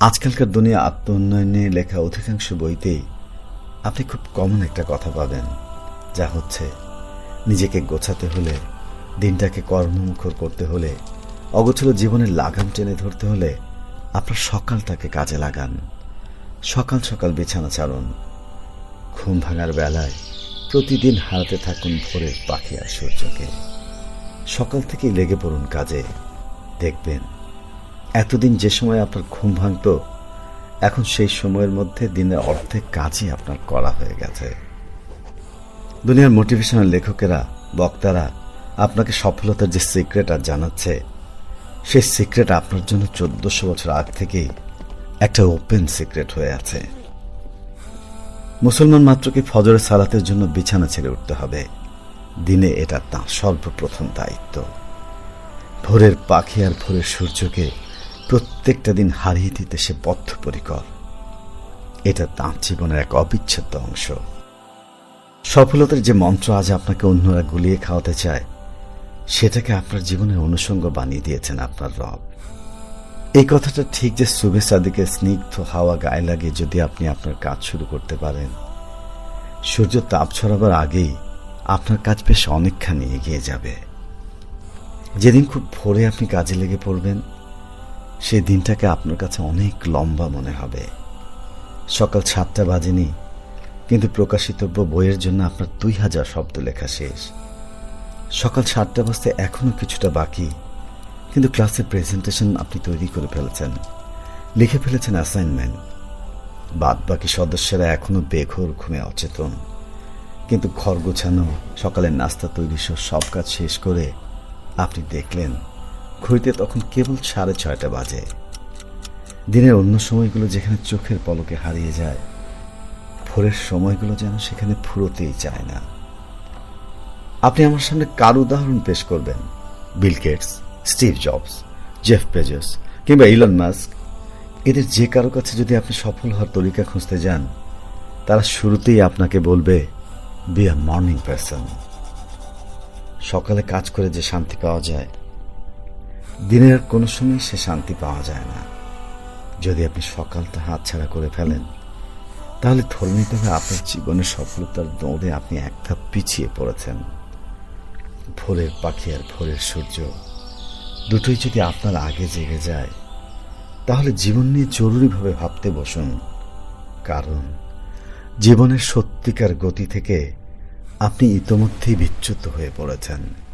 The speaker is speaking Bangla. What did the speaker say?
আজকালকার দুনিয়া আত্ম উন্নয়নে লেখা অধিকাংশ বইতেই আপনি খুব কমন একটা কথা পাবেন, যা হচ্ছে নিজেকে গোছাতে হলে, দিনটাকে কর্মমুখর করতে হলে, অগোছলো জীবনের লাগাম টেনে ধরতে হলে আপনার সকালটাকে কাজে লাগান। সকাল সকাল বিছানা ছাড়ুন। ঘুম ভাঙার বেলায় প্রতিদিন হারাতে থাকুন ভোরের পাখি আর সূর্যকে। সকাল থেকেই লেগে পড়ুন কাজে। দেখবেন এতদিন যে সময় আপনার ঘুম ভাঙত, এখন সেই সময়ের মধ্যে দিনের অর্ধেক কাজই আপনার করা হয়ে গেছে। দুনিয়ার মোটিভেশনাল লেখকেরা, বক্তারা আপনাকে সফলতার যে সিক্রেট আর জানাচ্ছে, সেই সিক্রেট আপনার জন্য চোদ্দশো বছর আগ থেকেই একটা ওপেন সিক্রেট হয়ে আছে। মুসলমান মাত্রকে ফজরের সালাতের জন্য বিছানা ছেড়ে উঠতে হবে। দিনে এটা তাঁর সর্বপ্রথম দায়িত্ব। ভোরের পাখি আর ভোরের সূর্যকে প্রত্যেকটা দিন হারিয়ে দিতে সে বদ্ধপরিকর। এটা তাঁর জীবনের এক অবিচ্ছেদ্য অংশ। সফলতার যে মন্ত্র আজ আপনাকে অন্যরা গুলিয়ে খাওয়াতে চায়, সেটাকে আপনার জীবনের অনুষঙ্গ বানিয়ে দিয়েছেন আপনার রব। এই কথাটা ঠিক যে সুবে সাদিকের স্নিগ্ধ হাওয়া গায়ে লাগে যদি আপনি আপনার কাজ শুরু করতে পারেন, সূর্য তাপ ছড়াবার আগেই আপনার কাজ বেশ অনেকখানি এগিয়ে যাবে। যেদিন খুব ভোরে আপনি কাজে লেগে পড়বেন সেই দিনটাকে আপনার কাছে অনেক লম্বা মনে হবে। সকাল সাতটা বাজেনি, কিন্তু প্রকাশিতব্য বইয়ের জন্য আপনার দুই হাজার শব্দ লেখা শেষ। সকাল সাতটা বাজতে এখনও কিছুটা বাকি, কিন্তু ক্লাসের প্রেজেন্টেশন আপনি তৈরি করে ফেলেছেন। লিখে ফেলেছেন অ্যাসাইনমেন্ট। বাদ বাকি সদস্যরা এখনও বেঘোর ঘুমে অচেতন। কিন্তু ঘর গোছানো, সকালের নাস্তা তৈরি সব কাজ শেষ করে আপনি দেখলেন ঘড়িতে তখন কেবল সাড়ে ছয়টা বাজে। দিনের অন্য সময়গুলো যেখানে চোখের পলকে হারিয়ে যায়, ভোরের সময়গুলো যেন সেখানে ফুরোতেই চায় না। আপনি আমার সামনে কার উদাহরণ পেশ করবেন? Bill Gates, Steve Jobs, Jeff Bezos কিংবা ইলন মাস্ক? এদের যে কারও কাছে যদি আপনি সফল হওয়ার তরিকা খুঁজতে যান, তারা শুরুতেই আপনাকে বলবে বি আ মর্নিং পারসন সকালে কাজ করে যে শান্তি পাওয়া যায় দিনের কোনো সময় সে শান্তি পাওয়া যায় না। যদি আপনি সকালটা হাতছাড়া করে ফেলেন, তাহলে ধরে নিতে হবে আপনার জীবনের সফলতার দৌড়ে আপনি এক ধাপ পিছিয়ে পড়েছেন। ভোরের পাখি আর ভোরের সূর্য দুটোই যদি আপনার আগে জেগে যায়, তাহলে জীবন নিয়ে জরুরিভাবে ভাবতে বসুন। কারণ জীবনের সত্যিকার গতি থেকে আপনি ইতোমধ্যেই বিচ্যুত হয়ে পড়েছেন।